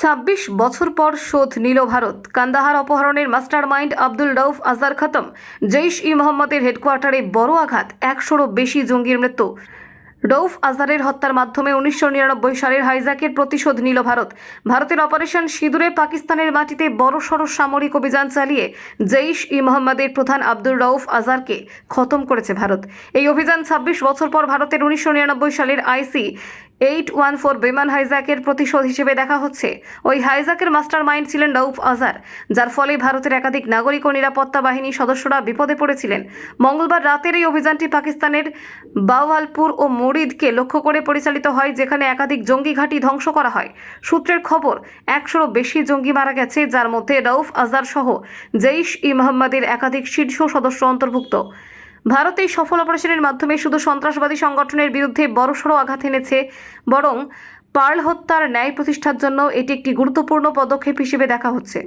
ছাব্বিশ বছর পর শোধ নিল ভারত। কান্দাহার অপহরণের মাস্টার মাইন্ড আব্দুল রউফ আজার খতম। জৈশ ই মোহাম্মদের হেডকোয়ার্টারে বড় আঘাত, একশোরও বেশি জঙ্গির মৃত্যু। রউফ আজারের হত্যার মাধ্যমে উনিশশো নিরানব্বই সালের হাইজাকের প্রতিশোধ নিল ভারত। ভারতের অপারেশন সিঁদুরে পাকিস্তানের মাটিতে বড়সড় সামরিক অভিযান চালিয়ে জৈশ ই মোহাম্মদের প্রধান আব্দুল রউফ আজারকে খতম করেছে ভারত। এই অভিযান ছাব্বিশ বছর পর ভারতের উনিশশো নিরানব্বই সালের আইসি এইট ওয়ান ফোর বিমান হাইজাকের প্রতিশোধ হিসেবে দেখা হচ্ছে। ওই হাইজাকের মাস্টার মাইন্ড ছিলেন রৌফ আজার যার ফলে ভারতের একাধিক নাগরিক ও নিরাপত্তা বাহিনী সদস্যরা বিপদে পড়েছিলেন। মঙ্গলবার রাতের এই অভিযানটি পাকিস্তানের বাওয়ালপুর ও মরিদকে লক্ষ্য করে পরিচালিত হয়, যেখানে একাধিক জঙ্গি ঘাঁটি ধ্বংস করা হয়। সূত্রের খবর, একশোরও বেশি জঙ্গি মারা গেছে, যার মধ্যে রউফ আজার সহ জৈশ ই মোহাম্মদের একাধিক শীর্ষ সদস্য অন্তর্ভুক্ত। ভারত সফল অপারেশনের মাধ্যমে শুধু সন্ত্রাসবাদী সংগঠনের বিরুদ্ধে বড়সড় আঘাত এনেছে, বরং পার্ল হত্যার ন্যায় প্রতিষ্ঠার জন্য এটি একটি গুরুত্বপূর্ণ পদক্ষেপ হিসেবে দেখা হচ্ছে।